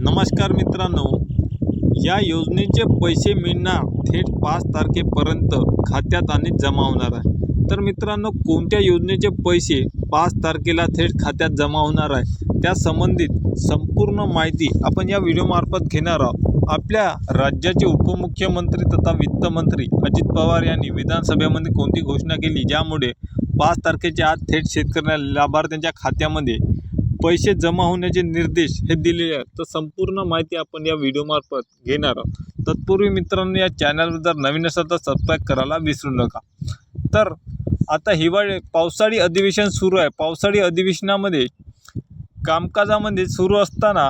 नमस्कार मित्रांनो. या योजनेचे पैसे मिळणार थेट पाच तारखेपर्यंत खात्यात आणि जमा होणार आहे. तर मित्रांनो कोणत्या योजनेचे पैसे पाच तारखेला थेट खात्यात जमा होणार आहे? त्या संबंधित संपूर्ण माहिती आपण या व्हिडिओमार्फत घेणार आहोत. आपल्या राज्याचे उपमुख्यमंत्री तथा वित्तमंत्री अजित पवार यांनी विधानसभेमध्ये कोणती घोषणा केली? ज्यामुळे पाच तारखेच्या आज थेट शेतकऱ्यांना लाभार्थ्यांच्या खात्यामध्ये पैसे जमा होण्याचे निर्देश हे दिलेले आहेत. तर संपूर्ण माहिती आपण या व्हिडिओमार्फत घेणार आहोत. तत्पूर्वी मित्रांनो या चॅनलवर जर नवीन असाल तर सबस्क्राईब करायला विसरू नका. तर आता हिवाळी पावसाळी अधिवेशन सुरू आहे. पावसाळी अधिवेशनामध्ये कामकाजामध्ये सुरू असताना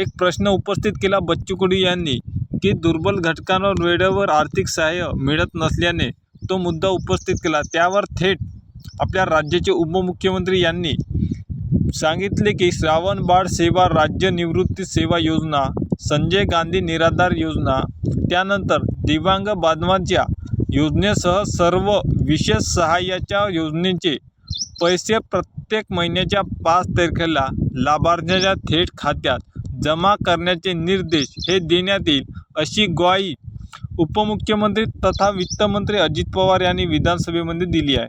एक प्रश्न उपस्थित केला बच्चू कडू यांनी की दुर्बल घटकांवर वेळेवर आर्थिक सहाय्य मिळत नसल्याने तो मुद्दा उपस्थित केला. त्यावर थेट आपल्या राज्याचे उपमुख्यमंत्री यांनी सांगितले की श्रावण बाळ सेवा राज्य निवृत्ती सेवा योजना संजय गांधी निराधार योजना त्यानंतर दिव्यांग बांधवांच्या योजनेसह सर्व विशेष सहाय्याच्या योजनेचे पैसे प्रत्येक महिन्याच्या पाच तारखेला लाभार्थ्याच्या थेट खात्यात जमा करण्याचे निर्देश हे देण्यात येईल अशी ग्वाही उपमुख्यमंत्री तथा वित्तमंत्री अजित पवार यांनी विधानसभेमध्ये दिली आहे.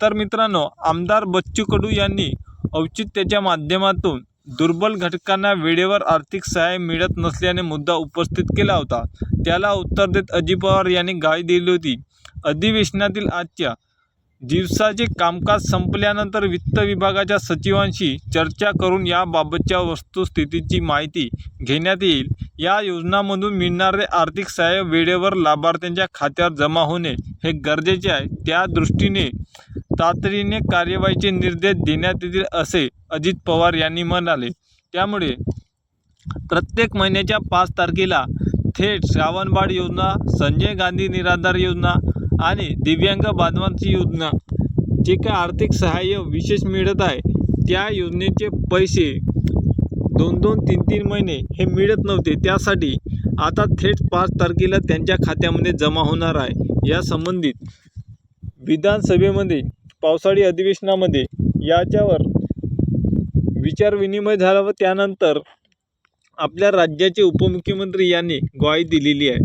तर मित्रांनो आमदार बच्चू कडू यांनी औचित्याच्या माध्यमातून दुर्बल घटकांना वेळेवर आर्थिक सहाय्य मिळत नसल्याने मुद्दा उपस्थित केला होता. त्याला उत्तर देत अजित पवार यांनी गाय दिली होती. अधिवेशनातील आजच्या दिवसाचे कामकाज संपल्यानंतर वित्त विभागाच्या सचिवांशी चर्चा करून याबाबतच्या वस्तुस्थितीची माहिती घेण्यात येईल. या योजनामधून मिळणारे आर्थिक सहाय्य वेळेवर लाभार्थ्यांच्या खात्यावर जमा होणे हे गरजेचे आहे. त्या दृष्टीने तातडीने कार्यवाहीचे निर्देश देण्यात येतील असे अजित पवार यांनी म्हणाले. त्यामुळे प्रत्येक महिन्याच्या पाच तारखेला थेट श्रावणबाळ योजना संजय गांधी निराधार योजना आणि दिव्यांग बांधवांची योजना जे काय आर्थिक सहाय्य विशेष मिळत आहे त्या योजनेचे पैसे दोन दोन तीन तीन महिने हे मिळत नव्हते. त्यासाठी आता थेट पाच तारखेला त्यांच्या खात्यामध्ये जमा होणार आहे. या संबंधित विधानसभेमध्ये पावसाळी अधिवेशनामध्ये याच्यावर विचारविनिमय झाला व त्यानंतर आपल्या राज्याचे उपमुख्यमंत्री यांनी ग्वाही दिलेली आहे.